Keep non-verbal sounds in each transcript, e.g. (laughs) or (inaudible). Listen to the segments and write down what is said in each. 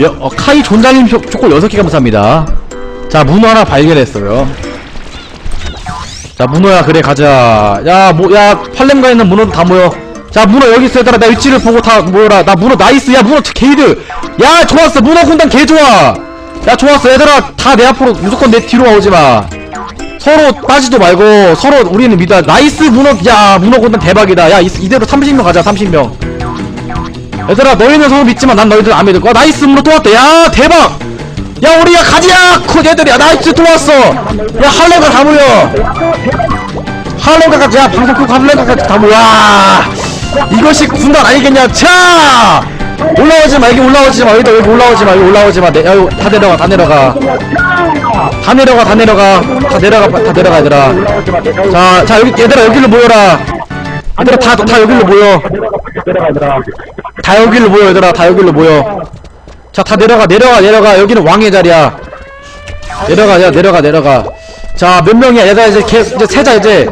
여, 어, 카이 존잘님 초- 초콜 6개 감사합니다. 자, 문어 하나 발견했어요. 자, 문어야, 그래, 가자. 야, 뭐, 야, 팔렘가에 있는 문어도 다 모여. 자, 문어 여기 있어, 얘들아. 나 위치를 보고 다 모여라. 나 문어 나이스. 야, 문어 게이드. 야, 좋았어. 문어 군단 개 좋아. 야, 좋았어. 얘들아, 다 내 앞으로, 무조건 내 뒤로 오지 마. 서로 빠지도 말고, 서로 우리는 믿어. 나이스, 문어, 야, 문어 군단 대박이다. 야, 이, 이대로 30명 가자, 30명. 얘들아 너희는 서로 믿지만 난 너희들 안 믿을 거야 나이스 문어 또 왔다 야 대박 야 우리야 가지야 코 얘들이야 나이스 또 왔어 야 할렘가 다 모여 할렘가까지 야 방송 끄고 할렘가까지 다 모여 와 이것이 군단 아니겠냐? 자 올라오지 마 여기 올라오지 마 여기 여기 올라오지 마 여기 올라오지 마. 내, 야, 이거 다 내려가 다 내려가. 다 내려가 다 내려가. 다 내려가 다 내려가 얘들아. 자 자 여기 얘들아 여기로 모여라. 얘들아 다 다 여기로 모여. 다 여기로 모여 얘들아 다 여기로 모여. 자 다 내려가 내려가 내려가. 여기는 왕의 자리야. 내려가 야 내려가 내려가 자 몇 명이야 얘들아 이제 개 이제 세자 이제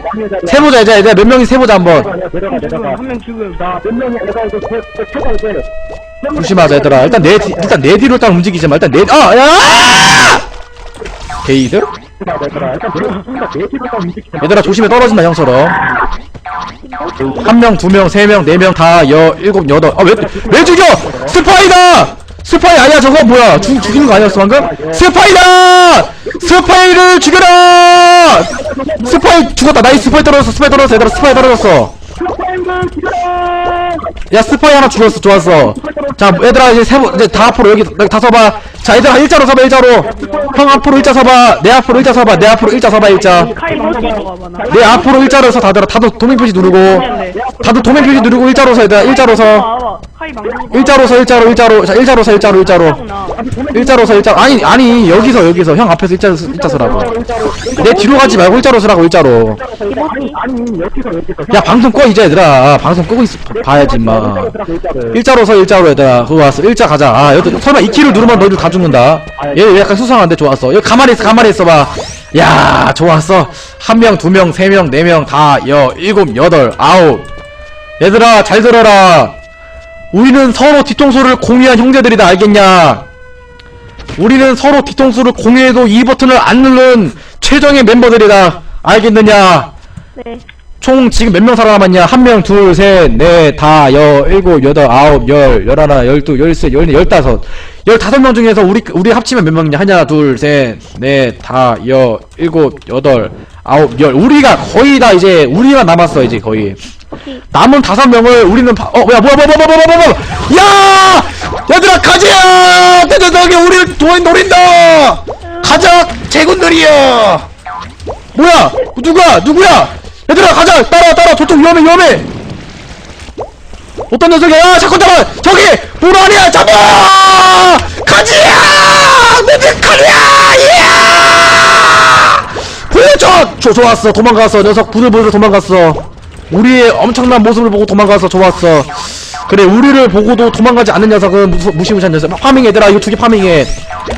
세보자 이제 얘들아 몇 명이 세보자 한번 한명 지금 몇 명이 내가 제 최고 이제 조심하자 얘들아 일단 내 뒤- 일단 내 뒤로 일단 움직이지 마 일단 내 아 야 게이드 얘들아 일단 내가 내 집에서 움직이지 얘들아 조심해 떨어진다 형처럼 한 명, 두 명, 세 명, 네 명, 다, 여, 일곱, 여덟. 아, 왜, 왜 죽여! 스파이다! 스파이 아니야, 저거 뭐야? 죽, 죽이는 거 아니었어, 방금? 스파이다! 스파이를 죽여라! 스파이 죽었다. 나이 스파이 떨어졌어, 스파이 떨어졌어. 얘들아, 스파이 떨어졌어. 야, 스파이 하나 죽였어. 좋았어. 자, 얘들아, 이제 세 번, 이제 다 앞으로 여기, 다 서봐. 자, 얘들아, 일자로 서봐, 일자로. 형 앞으로 일자 서봐. 내 앞으로 일자 서봐. 내 앞으로 일자 서봐, 일자. 내 앞으로 일자로 서 다들. 다들 도면 표시 누르고. 다들 도면 표시 누르고 일자로 서 얘들아. 일자로 서. 일자로 서 일자로 일자로. 자 일자로 서 일자로 일자로. 일자로 서 일자로. 아니 아니 여기서 여기서. 형 앞에서 일자로 서- 일자 서라고. 내 뒤로 가지 말고 일자로 서라고 일자로. 야 방송 꺼 이제 얘들아. 방송 끄고 있어. 봐야지 마. 일자로 서 일자로 얘들아 그거 왔어. 일자 가자. 아 여기 설마 이 키를 누르면 너희들 다 죽는다? 얘, 얘 약간 수상한데? 좋았어. 여기 가만히 있어 가만히 있어 봐. 야 좋았어. 한 명 두 명 세 명 네 명 다 여 일곱 여덟 아홉. 얘들아 잘 들어라. 우리는 서로 뒤통수를 공유한 형제들이다. 알겠냐? 우리는 서로 뒤통수를 공유해도 이 버튼을 안 누른 최정의 멤버들이다. 알겠느냐? 네 총 지금 몇 명 살아남았냐? 한 명, 둘, 셋, 넷, 다, 여, 일곱, 여덟, 아홉, 열, 열하나, 열두, 열세, 열네, 열다섯. 열다섯 명 중에서 우리, 우리 합치면 몇 명이냐? 하나, 둘, 셋, 넷, 다, 여, 일곱, 여덟, 아홉, 열. 우리가 거의 다 이제, 우리가 남았어, 이제 거의. 남은 다섯 명을 우리는 파, 어, 뭐야, 뭐야, 뭐야, 뭐야, 뭐야, 뭐야, 뭐야, 야! 얘들아, 가자! 내 녀석이 우리를 도인 노린다! 가자! 제군들이여! 뭐야? 누가? 누구야? 얘들아, 가자! 따라와, 따라와! 저쪽 위험해, 위험해! 어떤 녀석이야? 야, 잠깐 잡아! 저기! 아니야! 잡아! 가지야! 내들 칼이야! 이야! 보여줘! 조, 좋았어. 도망갔어. 녀석 부들부들 도망갔어. 우리의 엄청난 모습을 보고 도망가서 좋았어. 그래, 우리를 보고도 도망가지 않는 녀석은 무, 무시무시한 녀석. 파밍 얘들아, 이거 두 개 파밍해.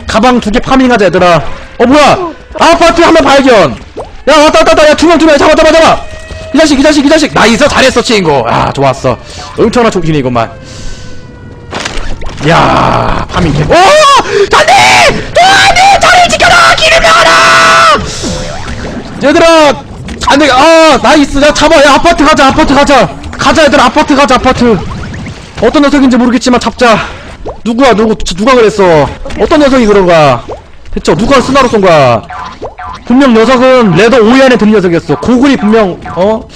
가방 두 개 파밍하자, 얘들아. 어, 뭐야? 아파트 한명 발견! 야, 왔다, 왔다, 왔다. 야, 두 명, 두 명. 잡아, 잡아, 잡아! 이 자식, 이 자식, 이 자식. 나이스, 잘했어, 친구. 아, 좋았어. 엄청난 촉진이구만. 야, 파밍 개. 오! 안돼! 안돼! 자리 지켜라! 길을 막아라! 얘들아 안돼 아 나이스 야 잡아 야 아파트 가자 아파트 가자 가자 얘들아 아파트 가자 아파트 어떤 녀석인지 모르겠지만 잡자 누구야 누구 저 누가 그랬어 어떤 녀석이 그런 거야 대체 누가 스나로 쏜 거야 분명 녀석은 레더 5위 안에 든 녀석이었어. 고글이 분명 어?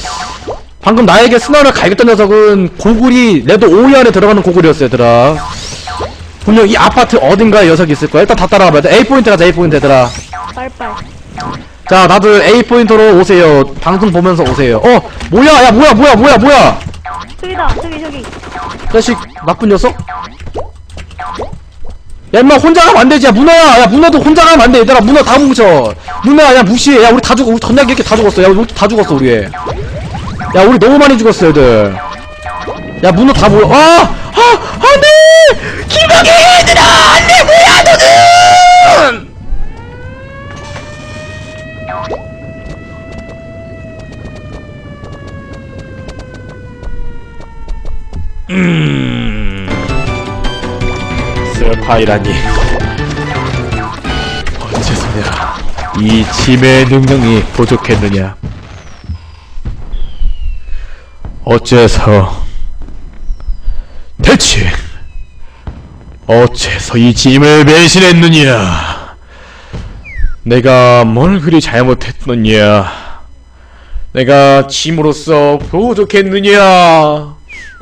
방금 나에게 스나를 갈겼던 녀석은 고글이 레더 5위 안에 들어가는 고글이었어 얘들아. 분명 이 아파트 어딘가에 녀석이 있을 거야. 일단 다 따라가봐. A 포인트 가자 A 포인트 얘들아. 빨빨. 자 다들 A 포인트로 오세요. 방송 보면서 오세요. 어 뭐야? 야 뭐야 뭐야 뭐야 뭐야? 저기다 저기 저기. 자식 나쁜 녀석 야 임마 혼자 가면 안되지. 야 문어야. 야 문어도 혼자 가면 안돼. 얘들아 문어 다 뭉쳐. 문어야 야 무시해. 야 우리 다 죽어. 우리 전략 이렇게 다 죽었어. 야 우리 다 죽었어 우리. 야 우리 너무 많이 죽었어 얘들. 야 문어 다 모여. 아! 아! 안돼! 길막이 얘들아! 안돼! 뭐야 너는! 음. 파이라니. 어째서냐? 이 짐의 능력이 부족했느냐? 어째서? 대체 어째서 이 짐을 배신했느냐? 내가 뭘 그리 잘못했느냐? 내가 짐으로서 부족했느냐?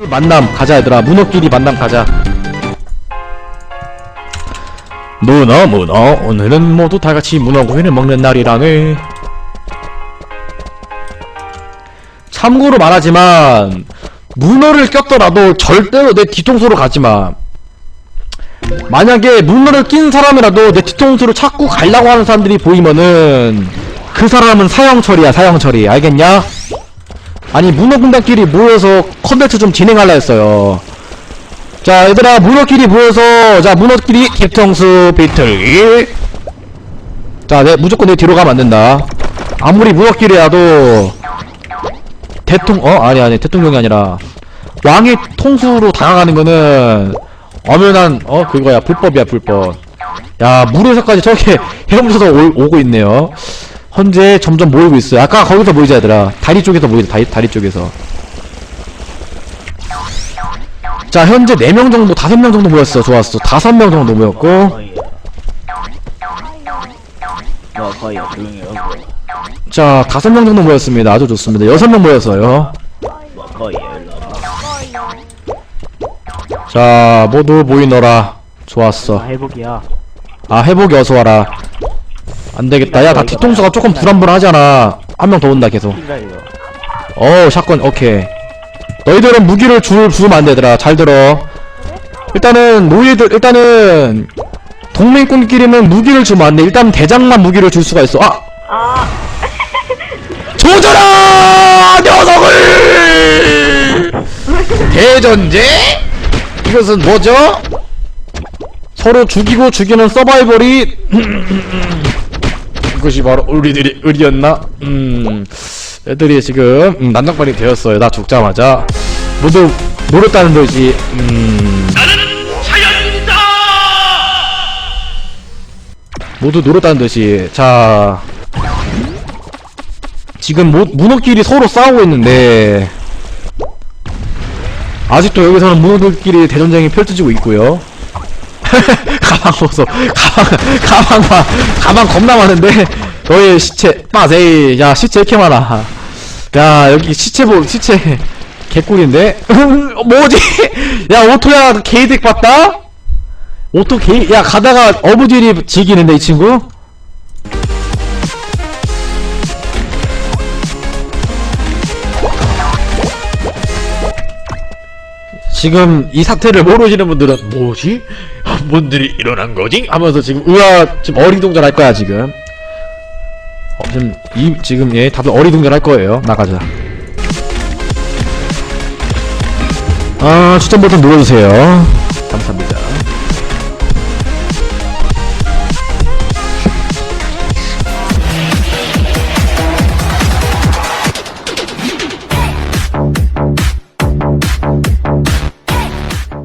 만남 가자 얘들아. 문어끼리 만남 가자 문어 문어. 오늘은 모두 다같이 문어고기를 먹는 날이라네. 참고로 말하지만 문어를 꼈더라도 절대로 내 뒤통수로 가지마. 만약에 문어를 낀 사람이라도 내 뒤통수를 찾고 가려고 하는 사람들이 보이면은 그 사람은 사형 처리야 사형 처리. 알겠냐? 아니 문어 군단끼리 모여서 컨텐츠 좀 진행할라 했어요 자 얘들아 문어끼리 모여서 자 문어끼리 뒤통수 비틀기. 자 내 무조건 내 뒤로 가면 안된다. 아무리 문어끼리라도 대통 어? 아니 아니 대통령이 아니라 왕의 통수로 다가가는 거는 엄연한 어? 그거야. 불법이야 불법. 야 물에서까지 저렇게 (laughs) 헤엄쳐서 올- 오고 있네요. 현재 점점 모이고 있어요. 아까 거기서 모이자 얘들아. 다리 쪽에서 모이자 다리, 다리 쪽에서 자 현재 4명 정도 5명 정도 모였어. 좋았어. 5명 정도 모였고. 뭐 거의 조용히 하고 자 5명 정도 모였습니다. 아주 좋습니다. 6명 모였어요. 뭐 거의 자 모두 모이너라. 좋았어. 회복이야. 아 회복이 어서 와라. 안 되겠다. 야 나 뒤통수가 조금 불안불안하잖아. 한 명 더 온다 계속. 킬다 이거. 어 샷건 오케이 너희들은 무기를 줄 주면 안 되더라. 잘 들어. 일단은 노예들 일단은 동맹꾼끼리는 무기를 주면 안 돼. 일단 대장만 무기를 줄 수가 있어. 아! 아. (laughs) 조져라! 녀석을! 대전제? 이것은 뭐죠? 서로 죽이고 죽이는 서바이벌이 (laughs) 이것이 바로 우리들이 의리였나? 음 애들이 지금 음, 난장발이 되었어요. 나 죽자마자. 모두 노렸다는 듯이 음 모두 노렸다는 듯이. 자. 지금 모, 문어끼리 서로 싸우고 있는데. 아직도 여기서는 문어들끼리 대전쟁이 펼쳐지고 있고요. (laughs) 가방 보소. 가방 가방만 가방 겁나 많은데 너의 시체 빠세이 야 시체 이렇게 많아. 야 여기 시체 보 시체 (laughs) 개꿀인데? (laughs) 뭐지? 야 오토야 게이득 봤다? 오토 게이 야 가다가 어부들이 즐기는데 이 친구? 지금 이 사태를 모르시는 분들은 뭐지? 뭔 일이 일어난 거지? 하면서 지금 으아 지금 어리둥절할 거야 지금 어, 지금 이 지금 얘 다들 어리둥절할 거예요. 나가자. 아 추천 버튼 눌러주세요. 감사합니다